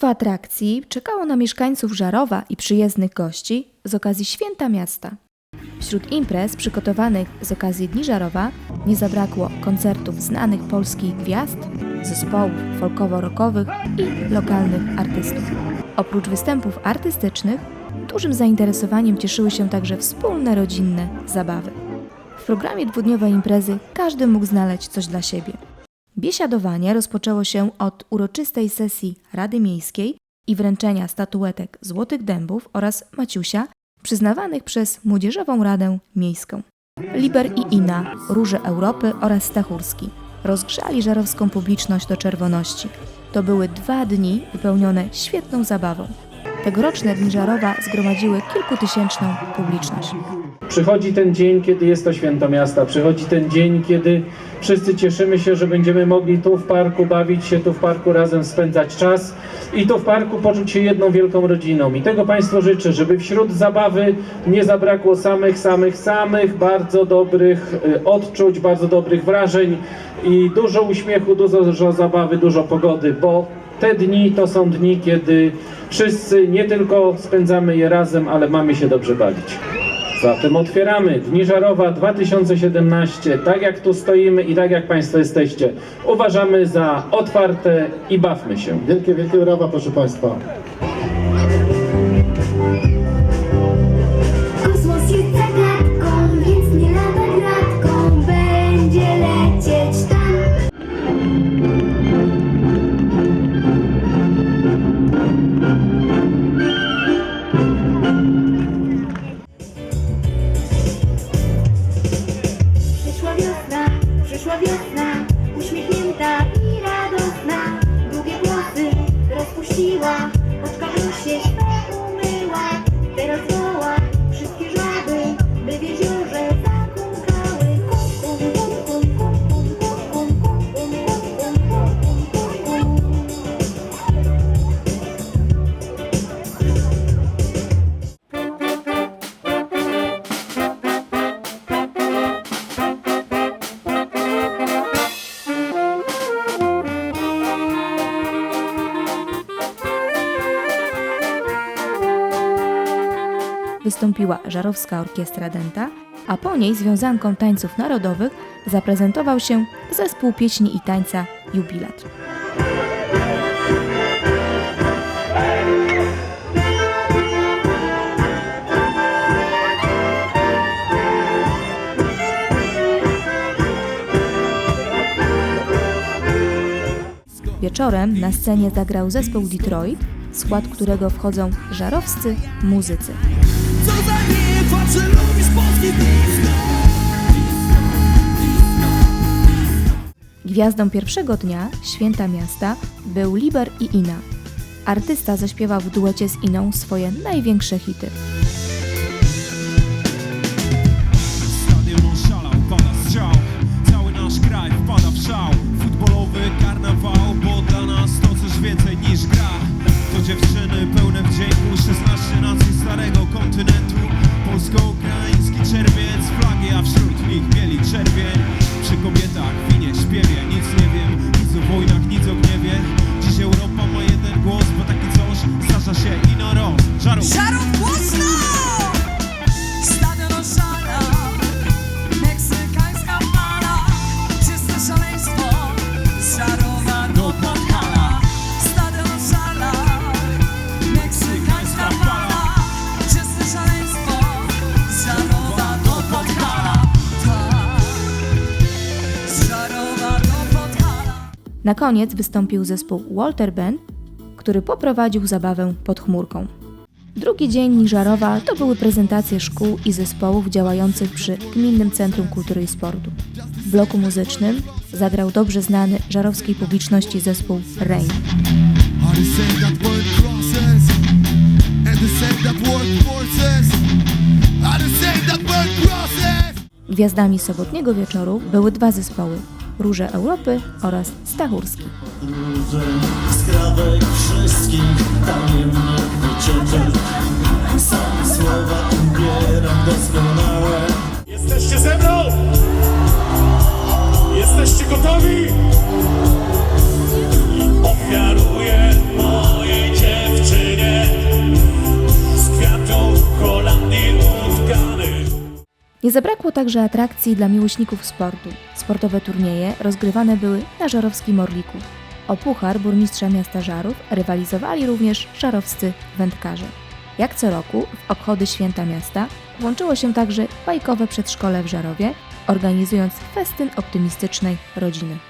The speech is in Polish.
Mnóstwo atrakcji czekało na mieszkańców Żarowa i przyjezdnych gości z okazji Święta Miasta. Wśród imprez przygotowanych z okazji Dni Żarowa nie zabrakło koncertów znanych polskich gwiazd, zespołów folkowo-rockowych i lokalnych artystów. Oprócz występów artystycznych, dużym zainteresowaniem cieszyły się także wspólne rodzinne zabawy. W programie dwudniowej imprezy każdy mógł znaleźć coś dla siebie. Biesiadowanie rozpoczęło się od uroczystej sesji Rady Miejskiej i wręczenia statuetek Złotych Dębów oraz Maciusia przyznawanych przez Młodzieżową Radę Miejską. Liber i Ina, Róże Europy oraz Stachurski rozgrzali żarowską publiczność do czerwoności. To były dwa dni wypełnione świetną zabawą. Tegoroczne Dni Żarowa zgromadziły kilkutysięczną publiczność. Przychodzi ten dzień, kiedy jest to święto miasta. Przychodzi ten dzień, kiedy wszyscy cieszymy się, że będziemy mogli tu w parku bawić się, tu w parku razem spędzać czas i tu w parku poczuć się jedną wielką rodziną. I tego Państwu życzę, żeby wśród zabawy nie zabrakło samych, samych, samych bardzo dobrych y, odczuć, bardzo dobrych wrażeń i dużo uśmiechu, dużo zabawy, dużo pogody, bo te dni to są dni, kiedy wszyscy nie tylko spędzamy je razem, ale mamy się dobrze bawić. Zatem otwieramy Dni Żarowa 2017, tak jak tu stoimy i tak jak Państwo jesteście. Uważamy za otwarte i bawmy się. Wielkie, wielkie brawa, proszę Państwa. 只说变那 Wystąpiła Żarowska Orkiestra Dęta, a po niej związanką tańców narodowych zaprezentował się zespół pieśni i tańca Jubilat. Wieczorem na scenie zagrał zespół Detroit, w skład którego wchodzą żarowscy muzycy. Patrzę, lubisz polski Gwiazdą pierwszego dnia, święta miasta, był Liber i Ina. Artysta zaśpiewał w duecie z Iną swoje największe hity. Pełne wdzięku. 16 nacji starego kontynentu. Polsko-ukraiński czerwiec flagi, a wśród nich bieli czerwień. Przy kobietach, winie, śpiewie Nic nie wiem, nic o Na koniec wystąpił zespół Walter Band, który poprowadził zabawę pod chmurką. Drugi dzień Niżarowa to były prezentacje szkół i zespołów działających przy Gminnym Centrum Kultury i Sportu. W bloku muzycznym zagrał dobrze znany żarowskiej publiczności zespół Rain. Gwiazdami sobotniego wieczoru były dwa zespoły Róże Europy oraz Stachurski. skrawek wszystkich tajemnych Nie zabrakło także atrakcji dla miłośników sportu. Sportowe turnieje rozgrywane były na żarowskim Orliku. O puchar burmistrza miasta Żarów rywalizowali również żarowscy wędkarze. Jak co roku w obchody święta miasta włączyło się także bajkowe przedszkole w Żarowie, organizując festyn optymistycznej rodziny.